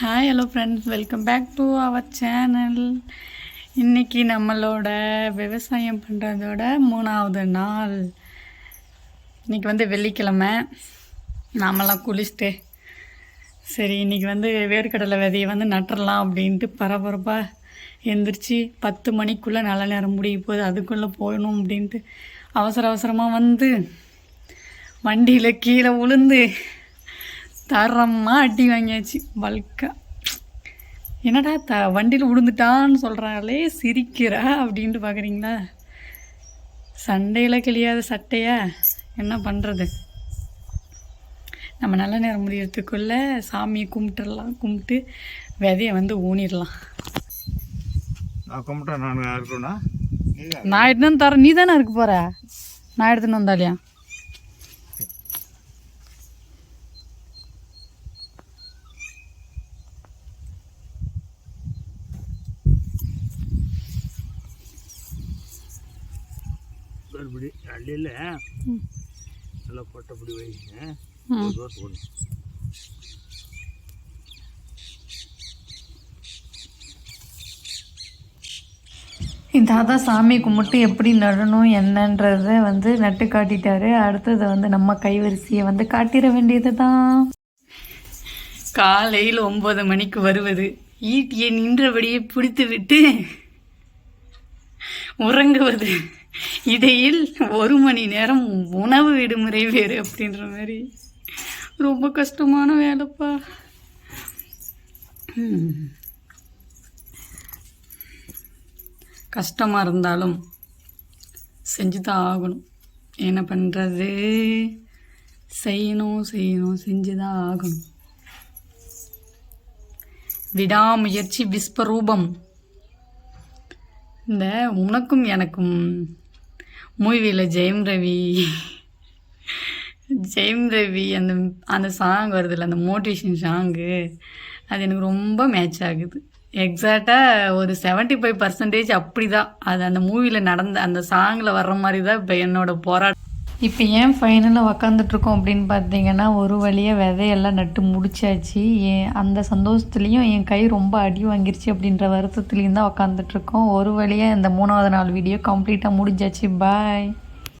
Hi hello friends welcome back to our channel இன்றைக்கி நம்மளோட விவசாயம் பண்ணுறதோட மூணாவது நாள். இன்னைக்கு வந்து வெள்ளிக்கிழமை. நாமெல்லாம் குளிச்சுட்டு சரி இன்னைக்கு வந்து வேர்க்கடலை விதையை வந்து நட்டுறலாம் அப்படின்ட்டு பரபரப்பாக எந்திரிச்சு பத்து மணிக்குள்ளே நல்ல நேரம் முடிய போகுது. அதுக்குள்ளே போகணும் அப்படின்ட்டு அவசர அவசரமாக வந்து வண்டியில் கீழே உளுந்து தரமாக அடி வாங்கியாச்சு பல்கா என்னடா த வண்டியில் விழுந்துட்டான்னு சொல்கிறாங்களே சிரிக்கிறா அப்படின்ட்டு பார்க்குறீங்களா சண்டையில் கிளியாத சட்டையா? என்ன பண்ணுறது நம்ம நல்ல நேரம் முடியறதுக்குள்ளே சாமியை கும்பிட்டுடலாம் கும்பிட்டு விதையை வந்து ஊனிடலாம். நான் நான் இருக்கணும்னா நான் எடுத்துன்னு தரேன். நீ தானே இருக்க போகிற நான் எடுத்துன்னு வந்தாலியா? இப்படி அள்ளியில் நல்லா பொட்டப்படி வைங்க. ஒரு தோசை இந்த தாத்தா சாமி கும்பிட்டு எப்படி நடணும் என்னன்றத வந்து நட்டு காட்டிட்டாரு. அடுத்தது வந்து நம்ம கைவரிசையை வந்து காட்டிட வேண்டியது தான் காலையில் ஒன்பது மணிக்கு வருவது. ஈட்டியை நின்றபடியே பிடித்து விட்டு உறங்குவது. இடையில் ஒரு மணி நேரம் உணவு விடுமுறை வேறு அப்படின்ற மாதிரி. ரொம்ப கஷ்டமான வேலைப்பா. கஷ்டமாக இருந்தாலும் செஞ்சு தான் ஆகணும். என்ன பண்ணுறது செய்யணும் செய்யணும் செஞ்சு தான் ஆகணும். விடாமுயற்சி விஸ்வரூபம். இந்த உனக்கும் எனக்கும் மூவியில் ஜெயம் ரவி ஜெயம் ரவி அந்த அந்த சாங் வருதுல்ல அந்த மோட்டிவேஷன் சாங்கு அது எனக்கு ரொம்ப மேட்ச் ஆகுது. எக்ஸாக்டாக ஒரு 75% ஃபைவ் பர்சன்டேஜ் அப்படி தான் அது அந்த மூவியில் நடந்த அந்த சாங்கில் வர்ற மாதிரி தான் இப்போ என்னோடய போராட்டம். இப்போ ஏன் ஃபைனலாக உக்காந்துட்ருக்கோம் அப்படின்னு பார்த்தீங்கன்னா ஒரு வழியாக விதையெல்லாம் நட்டு முடிச்சாச்சு. ஏன் அந்த சந்தோஷத்துலேயும் என் கை ரொம்ப அடி வாங்கிருச்சு அப்படின்ற வருத்தத்துலேயும் தான் உக்காந்துட்ருக்கோம் ஒரு வழியாக இந்த மூணாவது நாள் வீடியோ கம்ப்ளீட்டாக முடிஞ்சாச்சு. பாய்